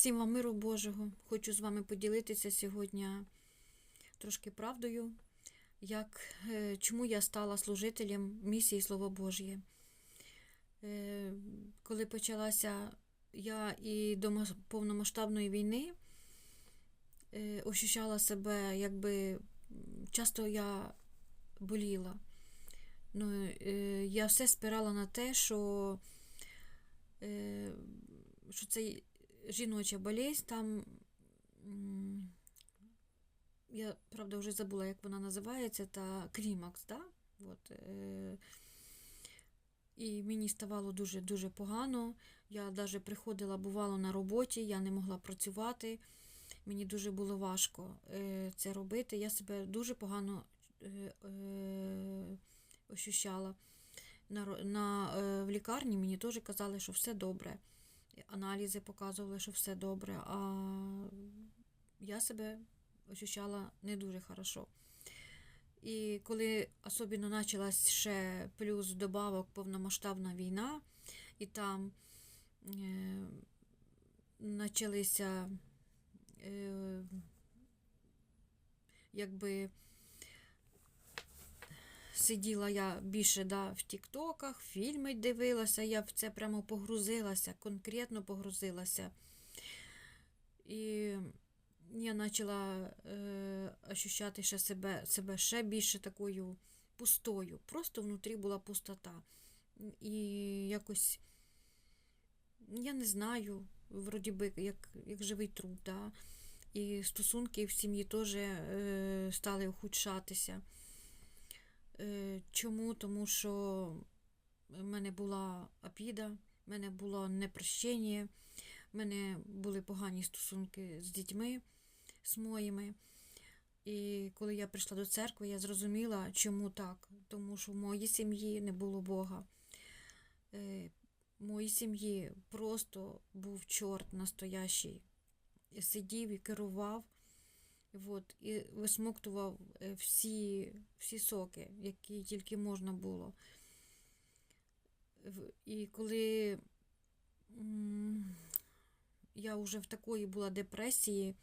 Всім вам миру Божого. Хочу з вами поділитися сьогодні трошки правдою, як, е, чому я стала служителем місії Слово Божє. Е, Коли почалася я і до повномасштабної війни, е, ощущала себе, якби часто я боліла. Ну, я все спирала на те, що, що це жіноча болезнь, там. Я, правда, вже забула, як вона називається, та клімакс, да? От, е, і мені ставало дуже-дуже погано. Я навіть приходила, бувало, на роботі, я не могла працювати. Мені дуже було важко е, це робити. Я себе дуже погано е, е, ощущала. На, на, е, в лікарні мені теж казали, що все добре. Аналізи показували, що все добре, а я себе ощущала не дуже хорошо. І коли особливо почалась ще плюс добавок повномасштабна війна, і там е, почалися е, якби сиділа я більше да, в Тіктоках, фільми дивилася, я в це прямо погрузилася, конкретно погрузилася. І я почала е, ощущати ще себе, себе ще більше такою пустою. Просто внутрі була пустота. І якось, я не знаю, вроді би, як, як живий труп. Да? І стосунки в сім'ї теж е, стали ухудшатися. Е, чому? Тому що в мене була обіда, в мене було непрощення, в мене були погані стосунки з дітьми, з моїми. І коли я прийшла до церкви, я зрозуміла, чому так. Тому що в моїй сім'ї не було Бога. Е, В моїй сім'ї просто був чорт настоящий. Сидів і керував. От, і висмоктував е, всі, всі соки, які тільки можна було. І коли я вже в такої була депресії,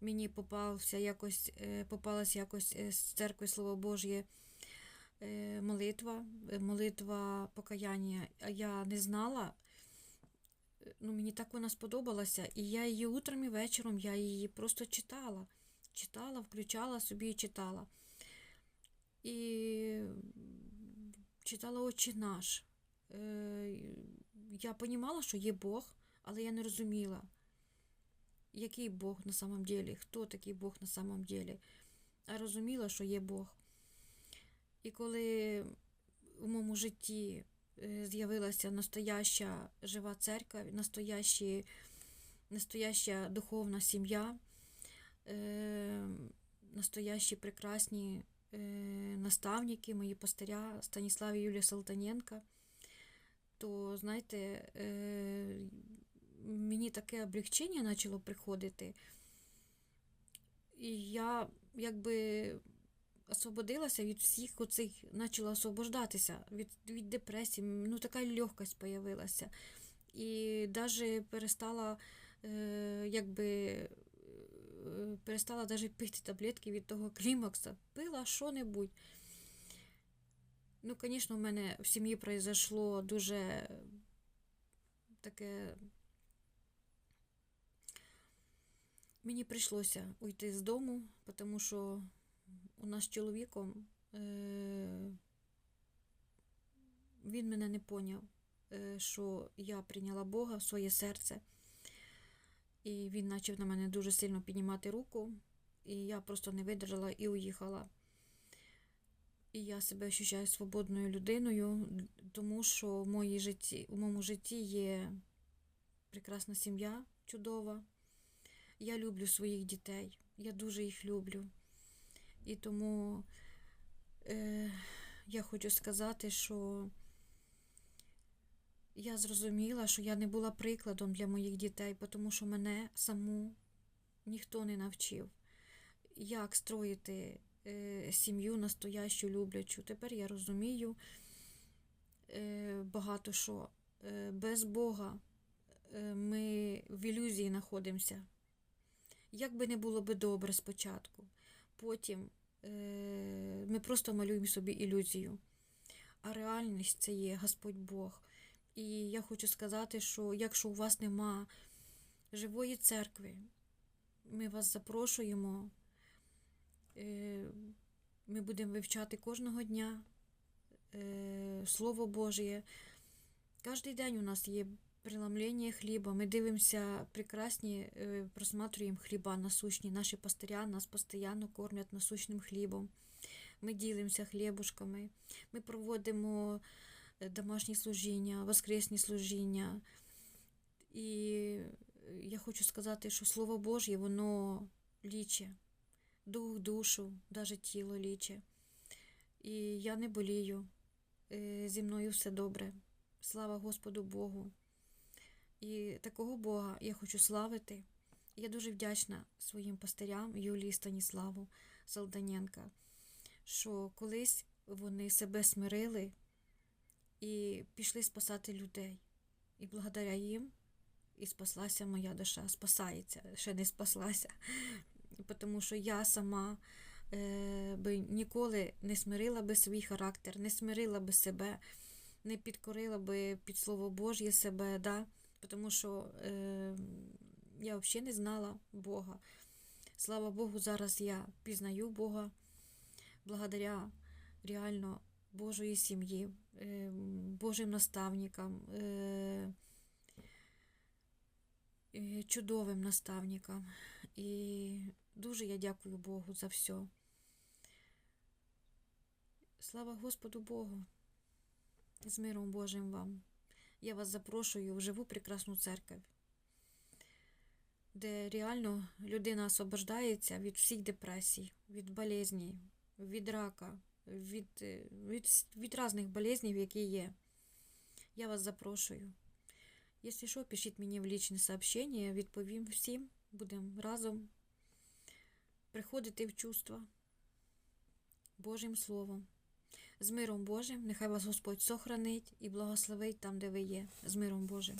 мені попався якось, е, попалась якось е, з церкви Слово Божє молитва, молитва покаяння. А я не знала. Ну, мені так вона сподобалася, і я її утром і вечором я її просто читала читала, включала собі і читала. І читала «Отче наш. Е, Я розуміла, що є Бог, але я не розуміла, який Бог на самом деле, хто такий Бог на самом деле. А розуміла, що є Бог. І коли в моєму житті е, з'явилася настояща жива церква, настояща духовна сім'я, е, настоящі прекрасні е, наставники, мої пастиря Станіслав і Юлія Салтаненка, то, знаєте, е, мені таке облегчення почало приходити. І я якби освободилася від всіх оцих, почала освобождатися від, від депресії, ну така легкость появилася. І навіть перестала е, якби перестала навіть пити таблетки від того клімакса, пила що-небудь. Ну, звісно, в мене в сім'ї произошло дуже таке. Мені прийшлося уйти з дому, тому що у нас з чоловіком е, він мене не поняв, е, що я прийняла Бога в своє серце. І він почав на мене дуже сильно піднімати руку, і я просто не видержала і уїхала. І я себе ощущаю свободною людиною, тому що в, моїй житті, в моєму житті є прекрасна сім'я, чудова. Я люблю своїх дітей, я дуже їх люблю. І тому е, я хочу сказати, що я зрозуміла, що я не була прикладом для моїх дітей, тому що мене саму ніхто не навчив, як строїти е, сім'ю настоящу, люблячу. Тепер я розумію е, багато що. Е, без Бога ми в ілюзії знаходимося. Як би не було би добре спочатку, потім ми просто малюємо собі ілюзію. А реальність це є Господь Бог. І я хочу сказати, що якщо у вас нема живої церкви, ми вас запрошуємо. Е, Ми будемо вивчати кожного дня е, Слово Божє. Кожен день у нас є преломлення хліба. Ми дивимося прекрасні, е, просматрюємо хліба насущні. Наші пастиря нас постійно кормять насущним хлібом. Ми ділимося хлібушками. Ми проводимо домашні служіння, воскресні служіння. І я хочу сказати, що Слово Божє, воно ліче дух, душу, навіть тіло ліче. І я не болію. Зі мною все добре. Слава Господу Богу. І такого Бога я хочу славити. Я дуже вдячна своїм пастирям Юлії Станіславу Салданенка, що колись вони себе смирили і пішли спасати людей. І благодаря їм і спаслася моя душа. Спасається, ще не спаслася. Тому що я сама е, би ніколи не смирила би свій характер, не смирила би себе, не підкорила би під Слово Божє себе, да? тому що е, я взагалі не знала Бога. Слава Богу, зараз я пізнаю Бога благодаря реально Божої сім'ї, е, Божим наставникам. Е, е, Чудовим наставникам. І дуже я дякую Богу за все. Слава Господу Богу. З миром Божим вам. Я вас запрошую в живу прекрасну церкву, де реально людина освобождається від всіх депресій, від болезней, від рака, від, від, від різних болезней, які є. Я вас запрошую. Якщо що, пишіть мені в лічне сообщення, відповім всім. Будемо разом приходити в чувства Божим Словом. З миром Божим, нехай вас Господь сохранить і благословить там, де ви є. З миром Божим.